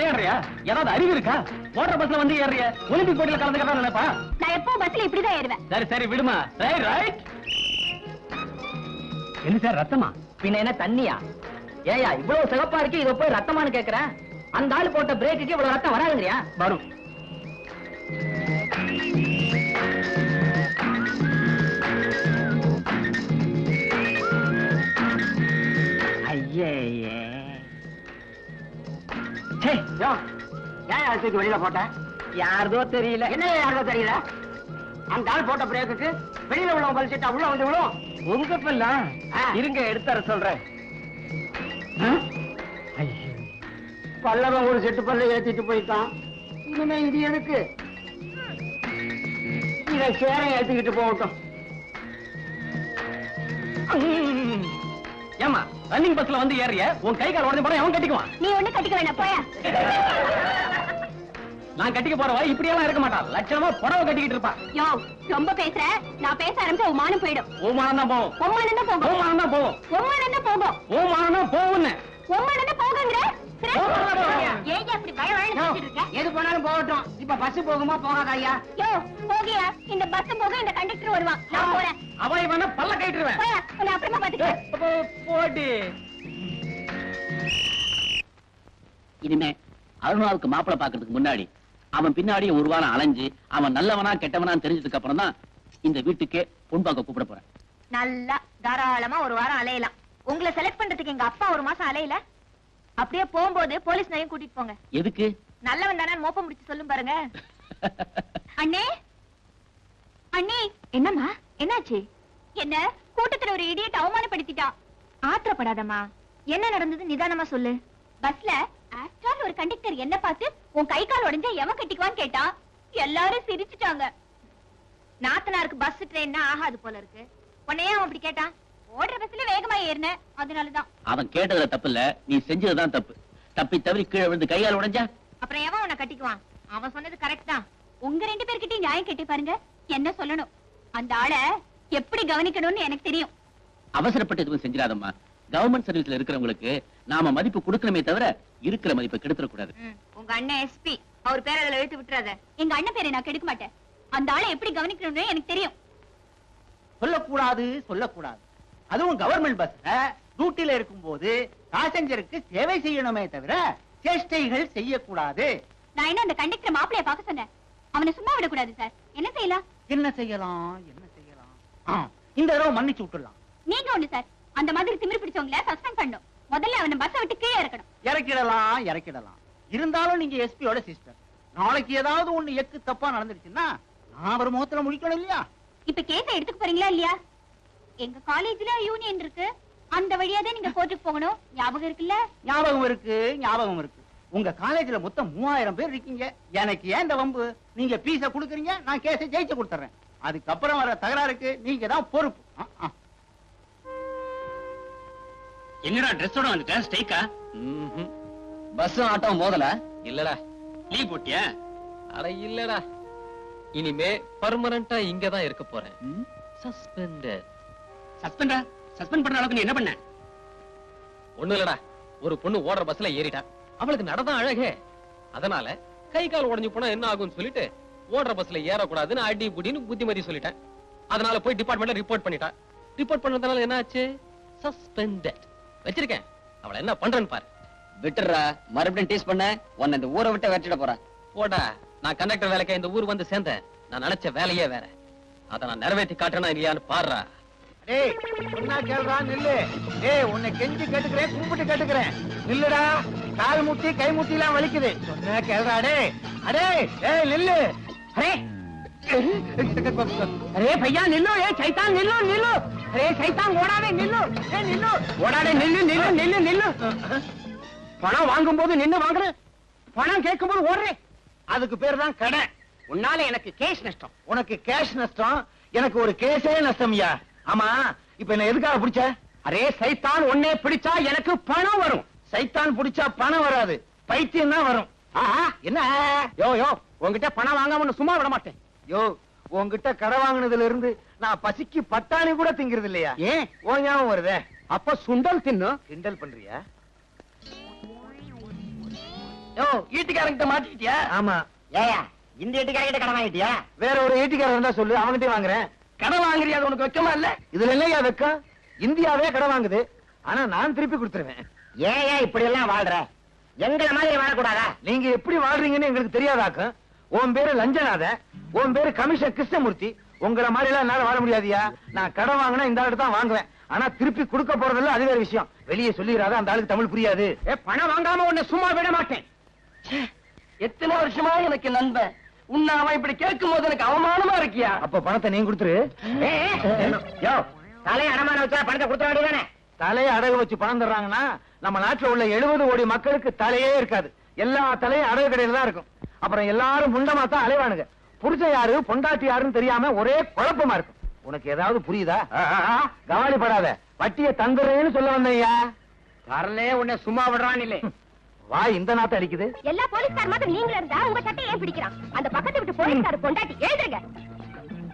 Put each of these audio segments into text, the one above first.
விளையாடுறியா? ஏதாவது அறிவு இருக்கா? ஓடுற பஸ்ல வந்து ஏறிய ஒலிம்பிக் போட்டியில கலந்துக்கிறதா நினைப்பா? நான் எப்போ பஸ்ல இப்படிதான் ஏறுவேன். சரி சரி விடுமா. சரி ரைட் என்ன சார் ரத்தமா? பின்ன என்ன தண்ணியா? ஏயா இவ்வளவு சிவப்பா இருக்கு இத போய் ரத்தமான்னு கேக்குறேன். அந்த ஆள் போட்ட பிரேக்குக்கு இவ்வளவு ரத்தம் வராதுங்கறியா வரும். தூக்கி வெளியில போட்ட யாருதோ தெரியல. என்ன யாருக்கோ தெரியல? அந்த ஆள் போட்ட பிரேக்குக்கு வெளியில உள்ளவங்க பலிச்சிட்டா உள்ள வந்து விழும். உங்க. இருங்க எடுத்துற சொல்றேன். பல்லவன் ஒரு செட்டு பல்ல ஏத்திட்டு போயிட்டான். இனிமே இது எதுக்கு? இத சேர ஏத்திக்கிட்டு போகட்டும். ஏமா ரன்னிங் பஸ்ல வந்து ஏறிய உன் கை கால் உடஞ்ச போற அவன் கட்டிக்குவான். நீ ஒண்ணு கட்டிக்க வேணாம் போயா. நான் கட்டிக்க போறவா இப்படி எல்லாம் இருக்க மாட்டான். லட்சணமா புடவை கட்டிக்கிட்டு இருப்பா யோ ரொம்ப பேசுற. நான் பேச ஆரம்பிச்சா உன் மானம் போயிடும். ஓமானம் தான் போகும். உன் மானம் தான் போகும். ஓமானம் தான் போகும். உன் மானம் தான் போகும். ஓமானம் தான் போகும்னு. உன் மானம் தான் போகுங்கிற? போகும். ஏன் இப்படி பய வயன்னு இருக்க? எது போனாலும் போகட்டும். இப்ப பஸ் போகுமா? போகாதா ஐயா? யோ போகியா? இந்த பஸ் போக இந்த கண்டக்டர் வருவான். நான் போறேன். அவன் இவன பல்ல கட்டிடுவேன் போயா உன்னை அப்புறமா பாத்துக்கிறேன் போடி. இனிமே அருணாவுக்கு மாப்பிளை பாக்குறதுக்கு முன்னாடி அவன் பின்னாடியே ஒரு வாரம் அலைஞ்சு அவன் நல்லவனா கெட்டவனா தெரிஞ்சதுக்கு அப்புறம் தான் இந்த வீட்டுக்கே பொன் பார்க்க கூப்பிட போறேன். நல்லா தாராளமா ஒரு வாரம் அலையலாம். உங்களை செலக்ட் பண்றதுக்கு எங்க அப்பா ஒரு மாசம் அலையல? அப்படியே போகும்போது போலீஸ் நையும் கூட்டிட்டு போங்க. எதுக்கு? நல்லவன் தானே மோப்பம் முடிச்சு சொல்லும் பாருங்க. அண்ணே? அண்ணே? என்னம்மா? என்னாச்சு? என்ன? கூட்டத்துல ஒரு இடியட் அவமானப்படுத்திட்டான். ஆத்திரப்படாதம்மா. என்ன நடந்தது நிதானமா சொல்லு. பஸ்ல ஆக்சுவல் ஒரு கண்டக்டர் என்ன பார்த்து உன் கை கால் உடைஞ்சா எவன் கட்டிக்குவான்னு கேட்டான் எல்லாரும் சிரிச்சுட்டாங்க. நாத்தனாருக்கு பஸ் ட்ரெயின்னா ஆகாது போல இருக்கு. உன்னையே அவன் அப்படி கேட்டான். ஓடுற பஸ்ல வேகமா ஏறின. அதனாலதான். அவன் கேட்டதுல தப்பு இல்ல. நீ செஞ்சதுதான் தப்பு. தப்பி தவறி கீழே விழுந்து கையால் உடைஞ்சா? அப்புறம் எவன் உன்னை கட்டிக்குவான்? அவன் சொன்னது கரெக்ட் தான். உங்க ரெண்டு பேர்கிட்டயும் நியாயம் கேட்டி பாருங்க. என்ன சொல்லணும்? அந்த ஆளை எப்படி கவனிக்கணும்னு எனக்கு தெரியும். அவசரப்பட்டு எதுவும் செஞ்சிடாதம்மா. கவர்மெண்ட் சர்வீஸ்ல இருக்கிறவங்களுக்கு நாம மதிப்பு கொடுக்கணுமே தவிர இருக்கிற மதிப்பை கெடுத்துடக்கூடாது. உங்க அண்ணன் எஸ்பி அவர் பேர் அதுல எழுத்து விட்டுறாத. எங்க அண்ணன் பேரை நான் கெடுக்க மாட்டேன். அந்த ஆளை எப்படி கவனிக்கணும்னு எனக்கு தெரியும். சொல்லக்கூடாது சொல்லக்கூடாது. அதுவும் கவர்மெண்ட் பஸ்ல டியூட்டில இருக்கும்போது பாசஞ்சருக்கு சேவை செய்யணுமே தவிர சேஷ்டைகள் செய்யக்கூடாது. நான் என்ன அந்த கண்டக்டர் மாப்பிளைய பார்க்க சொன்னேன். அவனை சும்மா விடக்கூடாது சார் என்ன செய்யலாம்? என்ன செய்யலாம்? என்ன செய்யலாம்? இந்த தடவை மன்னிச்சு விட்டுடலாம். நீங்க ஒண்ணு சார் அந்த மாதிரி திமிரு பிடிச்சவங்கள சஸ்பெண்ட் பண்ணும் முதல்ல அவனை பஸ்ஸை விட்டு கீழே இறக்கணும். இறக்கிடலாம் இறக்கிடலாம். இருந்தாலும் நீங்க எஸ்பியோட சிஸ்டர் நாளைக்கு ஏதாவது ஒண்ணு எக்கு தப்பா நடந்துருச்சுன்னா நான் அவர் முகத்துல முடிக்கணும் இல்லையா? இப்ப கேஸ எடுத்துக்க போறீங்களா இல்லையா? எங்க காலேஜ்ல யூனியன் இருக்கு. அந்த வழியா தான் நீங்க கோர்ட்டுக்கு போகணும். ஞாபகம் இருக்குல்ல? ஞாபகம் இருக்கு ஞாபகம் இருக்கு. உங்க காலேஜ்ல மொத்தம் மூவாயிரம் பேர் இருக்கீங்க. எனக்கு ஏன் இந்த வம்பு? நீங்க பீஸ குடுக்குறீங்க நான் கேஸ ஜெயிச்சு கொடுத்துறேன். அதுக்கப்புறம் வர தகராறுக்கு நீங்க தான் பொறுப்பு. என்னடா ட்ரெஸ்ஸோட வந்துட்டேன் ஸ்டைக்கா பஸ்ஸும் ஆட்டோ மோதல? இல்லடா. லீவ் போட்டியா? அட இல்லடா. இனிமே பர்மனண்டா இங்க தான் இருக்க போறேன். சஸ்பெண்டட் சஸ்பெண்டா சஸ்பெண்ட் பண்ற அளவுக்கு நீ என்ன பண்ண? ஒண்ணு இல்லடா. ஒரு பொண்ணு ஓடுற பஸ்ல ஏறிட்டா. அவளுக்கு நடதான் அழகே. அதனால கை கால் உடைஞ்சு போனா என்ன ஆகும்னு சொல்லிட்டு ஓடுற பஸ்ல ஏறக்கூடாதுன்னு அடி புடின்னு புத்திமதி சொல்லிட்டேன். அதனால போய் டிபார்ட்மெண்ட்ல ரிப்போர்ட் பண்ணிட்டா. ரிப்போர்ட் பண்ணதுனால என்ன ஆச்சு சஸ்பெண்டட் வச்சிருக்கேன். அவளை என்ன பண்றேன்னு பாரு. விட்டுறா மறுபடியும் டீஸ் பண்ண. உன்னை இந்த ஊரை விட்டு வெட்டிட போறேன் போடா. நான் கண்டக்டர் வேலைக்கு இந்த ஊர் வந்து சேர்ந்தேன். நான் நினைச்ச வேலையே வேற. அதை நான் நிறைவேற்றி காட்டுறேனா இல்லையான்னு பாடுறா. டேய் சொன்னா நில்லு. டேய் உன்னை கெஞ்சி கேட்டுக்கிறேன் கும்பிட்டு கேட்டுக்கிறேன். நில்லுடா. கால் முட்டி கை முட்டி எல்லாம் வலிக்குது. சொன்னா கேளுடா டேய். அடே ஏய் நில்லு. பையா நில்லு. ஏ சைத்தான் நில்லு நில்லு. రే சைத்தான் ఓడావే నిల్లు ఏ నిల్లు ஓடாடே நில்லு நில்லு நில்லு நில்லு. பணம் வாங்கும்போது நின்னு வாங்குறேன். பணம் கேட்கும் போது ஓடுறே அதுக்கு பேர் தான் கடை. உன்னால எனக்கு கேஷ் நஷ்டம். உனக்கு கேஷ் நஷ்டம்? எனக்கு ஒரு கேஷே நஷ்டம் ஐயா. ஆமா இப்ப என்ன எதுக்காக பிடிச்ச? அரே சைத்தான் உன்னே பிடிச்சா எனக்கு பணம் வரும். சைத்தான் பிடிச்சா பணம் வராது. பைத்தியம் தான் வரும். ஆஹா என்ன? யோ யோ உன்கிட்ட பணம் வாங்காம உன்னை சும்மா விட மாட்டேன். யோ உன்கிட்ட கடை வாங்குனதுல இருந்து நான் பசிக்கு பட்டாணி கூட திங்கிறது இல்லையா ஏன்? ஓ ஞாபகம் வருதே? அப்ப சுண்டல் தின்னு. கிண்டல் பண்றியா? யோ ஈட்டிக்காரங்கிட்ட மாட்டிக்கிட்டியா? ஆமா. ஏயா இந்த ஈட்டிக்காரங்கிட்ட கடன் வாங்கிட்டியா? வேற ஒரு ஈட்டிக்காரன் இருந்தா சொல்லு அவன்கிட்ட வாங்குறேன். கடன் வாங்குறியா? அது உனக்கு வெக்கமா இல்ல? இதுல என்னையா வெக்கம்? இந்தியாவே கடன் வாங்குது. ஆனா நான் திருப்பி கொடுத்துருவேன். ஏன் இப்படி எல்லாம் வாழ்ற? எங்களை மாதிரி வாழக்கூடாதா? நீங்க எப்படி வாழ்றீங்கன்னு எங்களுக்கு தெரியாதாக்கும். உன் பேரு லஞ்சநாத உன் பேரு கமிஷன் கிருஷ்ணமூர்த்தி. உங்களை மாதிரி எல்லாம் என்னால வாழ முடியாதியா நான் கடன் வாங்கினா இந்த ஆளுக்கு தான் வாங்குவேன். ஆனா திருப்பி கொடுக்க போறதில்ல அது வேற விஷயம். வெளியே சொல்லிடாத அந்த ஆளுக்கு தமிழ் புரியாது. ஏ பணம் வாங்காம உன்னை சும்மா விட மாட்டேன். எத்தனை வருஷமா எனக்கு நண்பன்? உன்னை அவன் இப்படி கேட்கும் போது எனக்கு அவமானமா இருக்கியா? அப்ப பணத்தை நீ கொடுத்துரு. யோ தலையை அடமான வச்சா பணத்தை கொடுத்த வேண்டியதானே தலையை அடகு வச்சு பணம் தர்றாங்கன்னா நம்ம நாட்டுல உள்ள எழுபது கோடி மக்களுக்கு தலையே இருக்காது. எல்லா தலையும் அடகு கடையில தான் இருக்கும். அப்புறம் எல்லாரும் முண்டமா தான் அலைவானுங்க. புருஷன் யாரு பொண்டாட்டி யாருன்னு தெரியாம ஒரே குழப்பமா இருக்கும். உனக்கு ஏதாவது புரியுதா? கவலைப்படாத வட்டியை தந்துடுறேன்னு சொல்ல வந்தையா வரலே உன்னை சும்மா விடுறான் இல்லை. வா இந்த நாத்த அடிக்குது. எல்லா போலீஸ்கார் மாதிரி நீங்களும் இருந்தா உங்க சட்டை ஏன் பிடிக்கிறான்? அந்த பக்கத்து விட்டு போலீஸ்கார் பொண்டாட்டி எழுதுங்க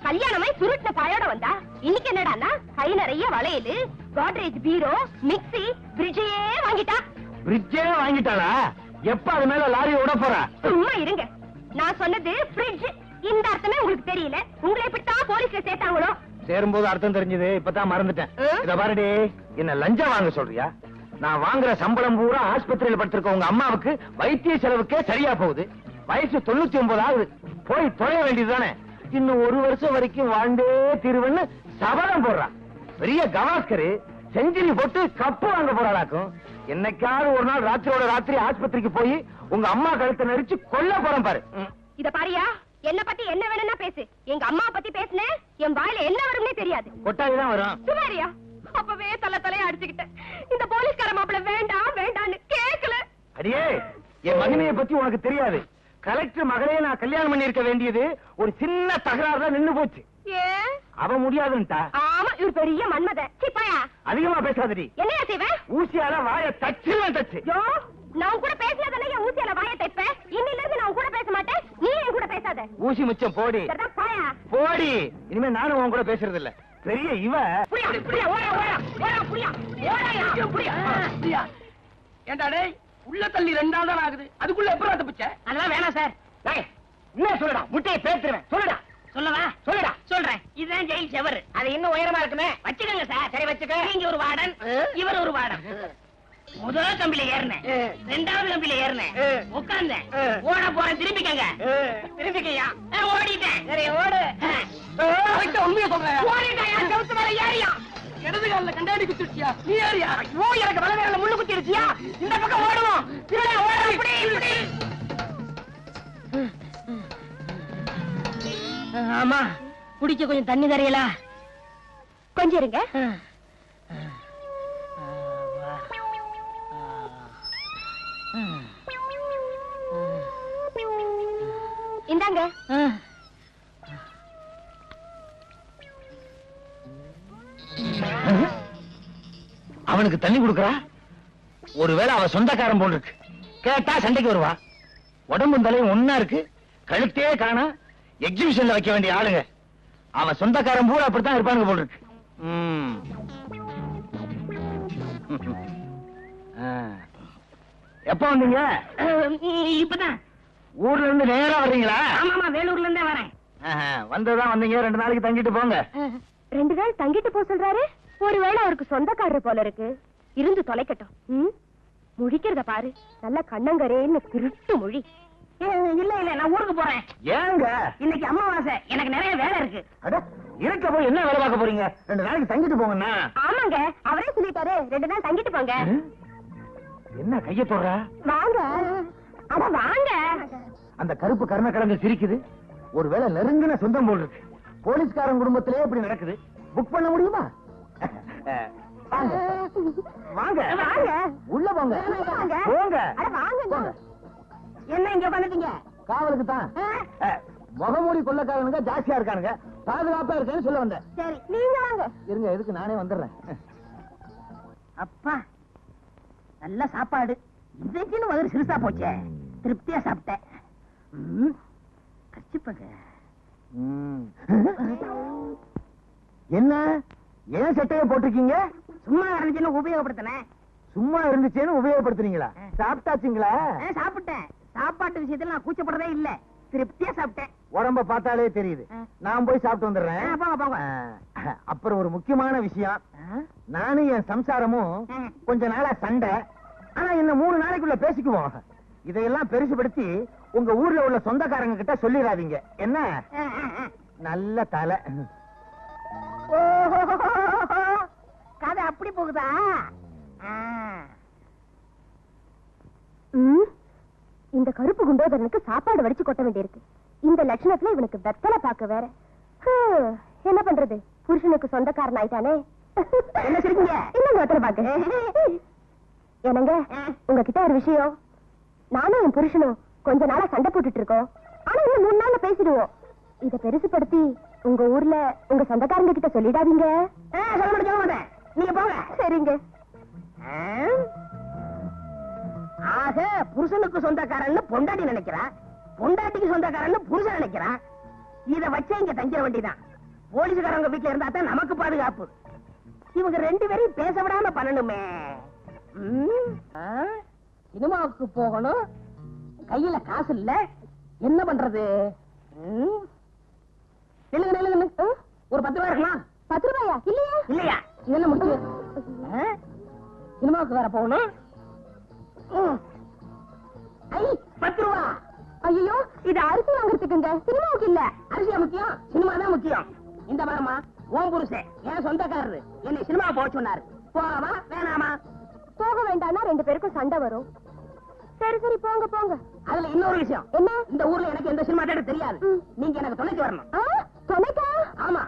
கல்யாணமாய் சுருட்ட பாயோட வந்தா இன்னைக்கு என்னடான்னா கை நிறைய வளையலு கோட்ரேஜ் பீரோ மிக்ஸி ஃப்ரிட்ஜையே வாங்கிட்டா. பிரிட்ஜே வாங்கிட்டாளா? எப்ப அது மேல லாரி விட போறா? சும்மா இருங்க. நான் சொன்னது ஃப்ரிட்ஜ் இந்த அர்த்தமே உங்களுக்கு தெரியல. உங்களை எப்படித்தான் போலீஸ்ல சேர்த்தாங்களோ? சேரும்போது அர்த்தம் தெரிஞ்சது. இப்பதான் மறந்துட்டேன்? இத பாருடி என்ன லஞ்சம் வாங்க சொல்றியா? நான் வாங்குற சம்பளம் பூரா ஆஸ்பத்திரியில படுத்திருக்க உங்க அம்மாவுக்கு வைத்திய செலவுக்கே சரியா போகுது. வயசு தொண்ணூத்தி ஒன்பது ஆகுது. போய் தொலைய வேண்டியதுதானே இன்னும் ஒரு வருஷம் வரைக்கும் வாழ்ந்தே தீருவன்னு சபதம் போடுறான் பெரிய கவாஸ்கரு செஞ்சுரி போட்டு கப்பு வாங்க போறாளாக்கும். என்னைக்காவது ஒரு நாள் ராத்திரியோட ராத்திரி ஆஸ்பத்திரிக்கு போய் உங்க அம்மா கழுத்தை நெரிச்சு கொல்ல போறேன் பாரு. இத பாரியா என்ன பத்தி என்ன வேணும்னா பேசு. எங்க அம்மா பத்தி பேசுனேன் என் வாயில என்ன வரும்னே தெரியாது. கொட்டாவி தான் வரும். சுமாரியா அப்பவே தலை தலைய அடிச்சுக்கிட்டேன். இந்த போலீஸ்கார மாப்பிள வேண்டாம் வேண்டான்னு கேக்கல. அடியே என் மகிமையை பத்தி உனக்கு தெரியாது. கலெக்டர் மகளையே நான் கல்யாணம் பண்ணிருக்க வேண்டியது ஒரு சின்ன தகராறுல நின்னு போச்சு. ஏன் அவ முடியாதுன்ட்டா. இவர் பெரிய மன்மத. சிப்பாயா அதிகமா பேசாதடி. என்னையா செய்வேன் ஊசியால வாய தச்சுவேன் தச்சு. யோ நான் கூட பேசினதானே என் ஊசியால வாய தைப்பேன் இன்னில இருந்து நான் கூட பேச மாட்டேன். நீ என் கூட பேசாத. ஊசி மிச்சம் போடி. பாயா. போடி. இனிமே நானும் உன் கூட பேசுறது இல்ல பெரிய இவ. புரியா புரியா ஓடா ஓடா ஓடா புரியா. ஓடாயா புரியா. ஏண்டா டேய் உள்ள தள்ளி ரெண்டாள் தான் ஆகுது. அதுக்குள்ள எப்படி தப்பிச்ச? அதெல்லாம் வேணாம் சார். என்ன சொல்லுடா. முட்டையை பேத்துருவேன் சொல்லுடா. சொல்லவா? சொல்றேன் இதுதான் ஜெயில் செவர். அது இன்னும் உயரமா இருக்குமே. வச்சுக்கோங்க சார். சரி வச்சுக்க. நீங்க ஒரு வார்டன் இவர் ஒரு வார்டன். முதல் கம்பில ஏறினேன். ரெண்டாவது கம்பில ஏறினேன். உட்கார்ந்தேன். ஓட போறேன் திரும்பிக்கங்க. திரும்பிக்கையா? ஓடிட்டேன். சரி ஓடு. உண்மையை சொல்றேன். ஓடிட்டேன் செவுத்து மேல ஏறியா? இடது காலில் கண்டாடி குத்துட்டியா நீ ஏறியா? ஐயோ எனக்கு வலது முள்ளு குத்திருச்சியா? இந்த பக்கம் ஓடுவோம். திருட ஓட. இப்படி. இப்படி ஆமா. குடிக்க கொஞ்சம் தண்ணி தரையலா கொஞ்சம் இருங்க. இந்தாங்க. அவனுக்கு தண்ணி கொடுக்கறா? ஒருவேளை அவ சொந்தக்காரன் போல் இருக்கு. கேட்டா சண்டைக்கு வருவா. உடம்பும் தலையும் ஒன்னா இருக்கு. கழுத்தே காணா. எக்ஸிபிஷன்ல வைக்க வேண்டிய ஆளுங்க. அவன் சொந்தக்காரன் பூரா அப்படித்தான் இருப்பானுங்க போல் இருக்கு. எப்ப வந்தீங்க? இப்பதான். ஊர்ல இருந்து நேரா வர்றீங்களா? ஆமாமா வேலூர்ல இருந்தே வரேன். ஆஹா, வந்ததுதான் வந்தீங்க ரெண்டு நாளைக்கு தங்கிட்டு போங்க. ரெண்டு நாள் தங்கிட்டு போ சொல்றாரு? ஒருவேளை அவருக்கு சொந்தக்காரர் போல இருக்கு. இருந்து தொலைக்கட்டும்? முழிக்கிறத பாரு. நல்ல கண்ணங்கரேன்னு திருட்டு மொழி. இல்ல இல்ல நான் ஊருக்கு போறேன். ஏங்க? இன்னைக்கு அமாவாசை. எனக்கு நிறைய வேலை இருக்கு. அட இருக்க போய் என்ன வேலை பார்க்க போறீங்க? ரெண்டு நாளைக்கு தங்கிட்டு போங்கண்ணா. ஆமாங்க அவரே சொல்லிட்டாரு. ரெண்டு நாள் தங்கிட்டு போங்க. என்ன கைய தொடுற? வாங்க. அட வாங்க. அந்த கருப்பு கருண கிழங்கு சிரிக்குது. ஒருவேளை நெருங்கின சொந்தம் போல் இருக்கு. போலீஸ்காரன் குடும்பத்திலே இப்படி நடக்குது. புக் பண்ண முடியுமா? வாங்க. வாங்க. வாங்க. உள்ள போங்க. வாங்க. போங்க. வாங்க. போங்க. என்ன இங்க உட்காந்துட்டீங்க காவலுக்கு தான் முகமூடி கொள்ளக்காரனுங்க ஜாஸ்தியா இருக்கானுங்க. பாதுகாப்பா இருக்கேன்னு சொல்ல வந்தேன். சரி நீங்க வாங்க. இருங்க எதுக்கு நானே வந்துடுறேன். அப்பா நல்ல சாப்பாடு. இன்றைக்குன்னு வயிறு சிறுசா போச்சே. திருப்தியா சாப்பிட்டேன். கச்சிப்பங்க. என்ன? ஏன் சட்டையை போட்டிருக்கீங்க? சும்மா இருந்துச்சுன்னு உபயோகப்படுத்தினேன். சும்மா இருந்துச்சேன்னு உபயோகப்படுத்துறீங்களா சாப்பிட்டாச்சுங்களா? சாப்பிட்டேன். சாப்பாட்டு விஷயத்துல நான் கூச்சப்படுறதே இல்ல. திருப்தியா சாப்பிட்டேன். உடம்ப பார்த்தாலே தெரியுது. நான் போய் சாப்பிட்டு வந்துடுறேன். அப்புறம் ஒரு முக்கியமான விஷயம். நானும் என் சம்சாரமும். கொஞ்ச நாளா சண்டை. ஆனா இன்னும் மூணு நாளைக்குள்ள பேசிக்குவோம். இதையெல்லாம் பெருசுபடுத்தி உங்க ஊர்ல உள்ள சொந்தக்காரங்க கிட்ட சொல்லிடாதீங்க. என்ன? நல்ல தலை. கதை அப்படி போகுதா? இந்த கருப்பு குண்டோதரனுக்கு சாப்பாடு வடிச்சு கொட்ட வேண்டியிருக்கு. இந்த லட்சணத்துல இவனுக்கு வெத்தலை பார்க்க வேற. என்ன பண்றது? புருஷனுக்கு சொந்தக்காரன் ஆயிட்டானே. என்ன வெத்தலை பாக்க? என்னங்க உங்ககிட்ட ஒரு விஷயம். நானும் என் புருஷனும் கொஞ்ச நாளா சண்டை போட்டுட்டு இருக்கோம். ஆனா இன்னும் மூணு நாள்ல பேசிடுவோம். இத பெருசுபடுத்தி உங்க ஊர்ல உங்க சொந்தக்காரங்க கிட்ட சொல்லிடாதீங்க சொல்ல மாட்டேன் நீங்க போங்க. சரிங்க? ஆக புருஷனுக்கு சொந்தக்காரன்னு பொண்டாட்டி நினைக்கிறா? பொண்டாட்டிக்கு சொந்தக்காரன்னு புருஷன் நினைக்கிறான் இத வச்சே இங்க தங்கிட வேண்டியதான் போலீஸ்காரங்க வீட்டுல இருந்தா தான் நமக்கு பாதுகாப்பு. இவங்க ரெண்டு பேரையும் பேச விடாம பண்ணணுமே? சினிமாவுக்கு போகணும். கையில காசு இல்ல. என்ன பண்றது? நில்லுங்க நில்லுங்க. ஒரு பத்து ரூபாய் இருக்கலாம் பத்து ரூபாயா? இல்லையா. இல்லையா? இதெல்லாம் ஆ? சினிமாவுக்கு வேற போகணும். பத்து ரூபா. ஐயோ இது அரிசி வாங்குறதுக்குங்க. சினிமாவுக்கு இல்ல. அரிசியா முக்கியம்? சினிமா தான் முக்கியம். இந்த வரமா ஓம் புருஷன் என் சொந்தக்காரரு. என்னை சினிமா போக சொன்னாரு. போகவா வேணாமா? போக வேண்டாம்னா ரெண்டு பேருக்கும் சண்டை வரும். சரி சரி போங்க போங்க. அதுல இன்னொரு விஷயம். என்ன? இந்த ஊர்ல எனக்கு எந்த சினிமா தேட்டர் தெரியாது. நீங்க எனக்கு துணைக்கு வரணும். துணைக்கா? ஆமா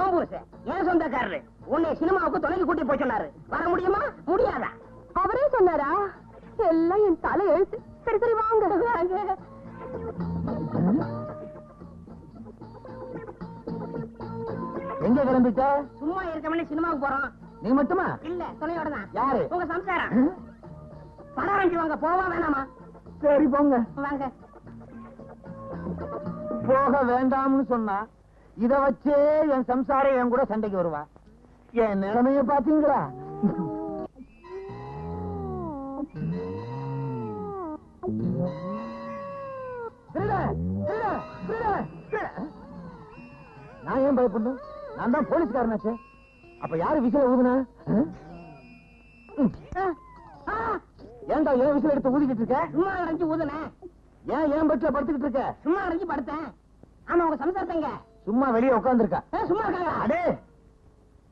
ஓம் புருஷன் என் சொந்தக்காரரு. உன்னை சினிமாவுக்கு துணைக்கு கூட்டி போய் சொன்னாரு. வர முடியுமா? முடியாதா? அவரே சொன்னாரா? எல்லாம் என் தலை எழுத்து சரி சரி வாங்க வாங்க எங்க கிளம்பிட்ட? சும்மா இருக்கவனே சினிமாவுக்கு போறோம் நீ மட்டுமா? இல்ல துணையோட தான் யாரு? உங்க சம்சாரம். படம் ஆரம்பிச்சு வாங்க போவா வேணாமா? சரி போங்க. வாங்க. போக வேண்டாம்னு சொன்னா இத வச்சே என் சம்சாரம் என் கூட சண்டைக்கு வருவா. என் நிலைமைய பாத்தீங்களா? பயப்படணும் நான் தான் போலீஸ்காரனாச்சே அப்ப யாரு விசில ஊதுனா! ஏன்டா ஏன் விசில் எடுத்து ஊதிக்கிட்டு இருக்க? சும்மா அடைஞ்சு ஊதுனேன் ஏன் ஏன் பெட்ல படுத்துக்கிட்டு இருக்க? சும்மா அடைஞ்சு படுத்தேன். ஆமா உங்க சம்சாரத்தைங்க. சும்மா வெளியே உட்காந்துருக்கா சும்மா இருக்காங்க. அடே!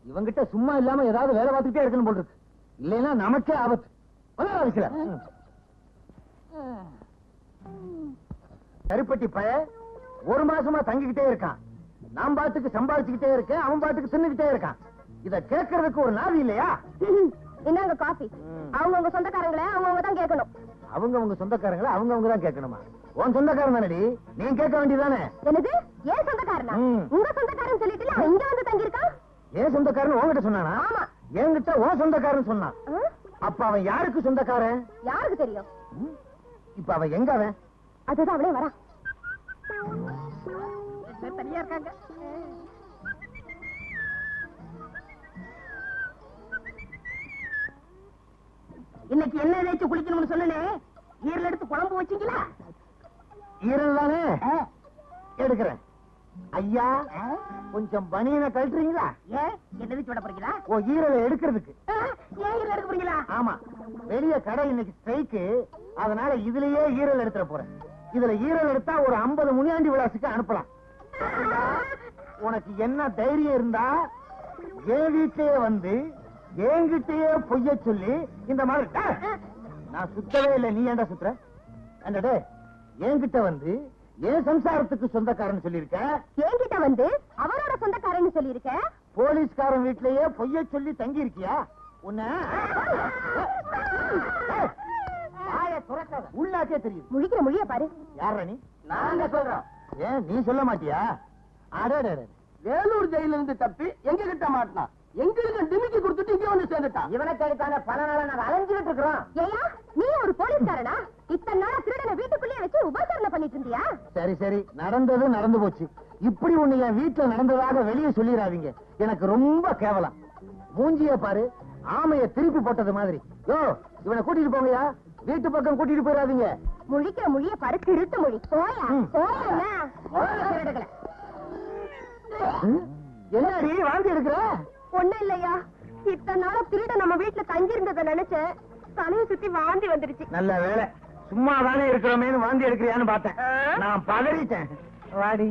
இவங்கிட்ட சும்மா இல்லாம ஏதாவது வேலை பார்த்துக்கிட்டே இருக்கணும் போல் இருக்கு. இல்லைன்னா நமக்கே ஆபத்து. வைக்கல கருப்பட்டி பய ஒரு மாசமா தங்கிக்கிட்டே இருக்கான். நான் பாட்டுக்கு சம்பாதிச்சுக்கிட்டே இருக்கேன் அவன் பாட்டுக்கு தின்னுக்கிட்டே இருக்கான். இத கேட்கறதுக்கு ஒரு நாதி இல்லையா? என்னங்க காஃபி. அவங்க உங்க சொந்தக்காரங்களே அவங்க தான் கேட்கணும். அவங்க அவங்க சொந்தக்காரங்களை அவங்க அவங்க தான் கேட்கணுமா? உன் சொந்தக்காரன் தானடி? நீ கேட்க வேண்டியதானே என்னது? ஏன் சொந்தக்காரனா. உங்க சொந்தக்காரன் சொல்லிட்டு அவன் இங்க வந்து தங்கியிருக்கான்? ஏன் சொந்தக்காரன் உன்கிட்ட சொன்னானா? ஆமா. என்கிட்ட உன் சொந்தக்காரன் சொன்னான்? அப்ப அவன் யாருக்கு சொந்தக்காரன்? யாருக்கு தெரியும்? இப்ப அவன் எங்க அவன்? அதுதான் அவளே வரா. தனியா இருக்காங்க. இன்னைக்கு என்ன தேய்ச்சி குளிக்கணும்னு சொன்னனே? ஈரல் எடுத்து குழம்பு வச்சீங்களா? ஈரல் தானே? எடுக்கிறேன். ஐயா கொஞ்சம் பனியனை கழட்டுறீங்களா? ஏன் என்ன தேய்ச்சி விட போறீங்களா ஓ ஈரலை எடுக்கிறதுக்கு. ஏன் ஈரல் எடுக்க போறீங்களா? ஆமா வெளிய கடை இன்னைக்கு ஸ்ட்ரைக்கு அதனால இதுலயே ஈரல் எடுத்துற போறேன். இதுல ஈரல் எடுத்தா ஒரு 50 முனியாண்டி விலாசுக்கு அனுப்பலாம். உனக்கு என்ன தைரியம் இருந்தா என் வீட்லயே வந்து என்கிட்டயே பொய்ய சொல்லி இந்த மாதிரி நான் சுத்தவே இல்லை. நீ ஏன்டா சுத்துற? டேய், என்கிட்ட வந்து என் சம்சாரத்துக்கு சொந்தக்காரன் சொல்லியிருக்க? என்கிட்ட வந்து அவரோட சொந்தக்காரன்னு சொல்லியிருக்க? போலீஸ்காரன் வீட்லயே பொய்ய சொல்லி தங்கி இருக்கியா உன்ன. உள்ளாக்கே தெரியுது. முழிக்கிற மொழிய பாரு. யார நீ? நாங்க சொல்றோம். ஏன் நீ சொல்ல மாட்டியா? வேலூர் ஜெயில இருந்து தப்பி எங்க கிட்ட மாட்டினான் எங்களுக்கு டிமிக்கி கொடுத்துட்டு இங்க வந்து சேர்ந்துட்டான் இவனை கேட்டான பல நாளா நாங்க அலைஞ்சுக்கிட்டு இருக்கிறோம். ஏயா நீ ஒரு போலீஸ்காரனா? இத்தனை நாளா திருடனை வீட்டுக்குள்ளேயே வச்சு உபசரணை பண்ணிட்டு இருந்தியா? சரி சரி. நடந்தது நடந்து போச்சு. இப்படி ஒண்ணு என் வீட்டுல நடந்ததாக வெளியே சொல்லிடாதீங்க எனக்கு ரொம்ப கேவலம். மூஞ்சிய பாரு ஆமைய திருப்பி போட்டது மாதிரி. யோ இவனை கூட்டிட்டு போங்கயா வீட்டு பக்கம் கூட்டிட்டு போயிடாதீங்க முழிக்கிற மொழிய பாரு திருட்டு மொழி. போயா போயா என்னடி வாந்தி எடுக்கிற? ஒண்ணும் இல்லையா. இத்தனை நாளா திருட நம்ம வீட்டுல தங்கி இருந்ததை நினைச்சேன். தலையை சுத்தி வாந்தி வந்துருச்சு. நல்ல வேலை சும்மா தானே இருக்கிறோமேனு வாந்தி எடுக்கிறியான்னு பார்த்தேன். நான் பதறிட்டேன். வாடி.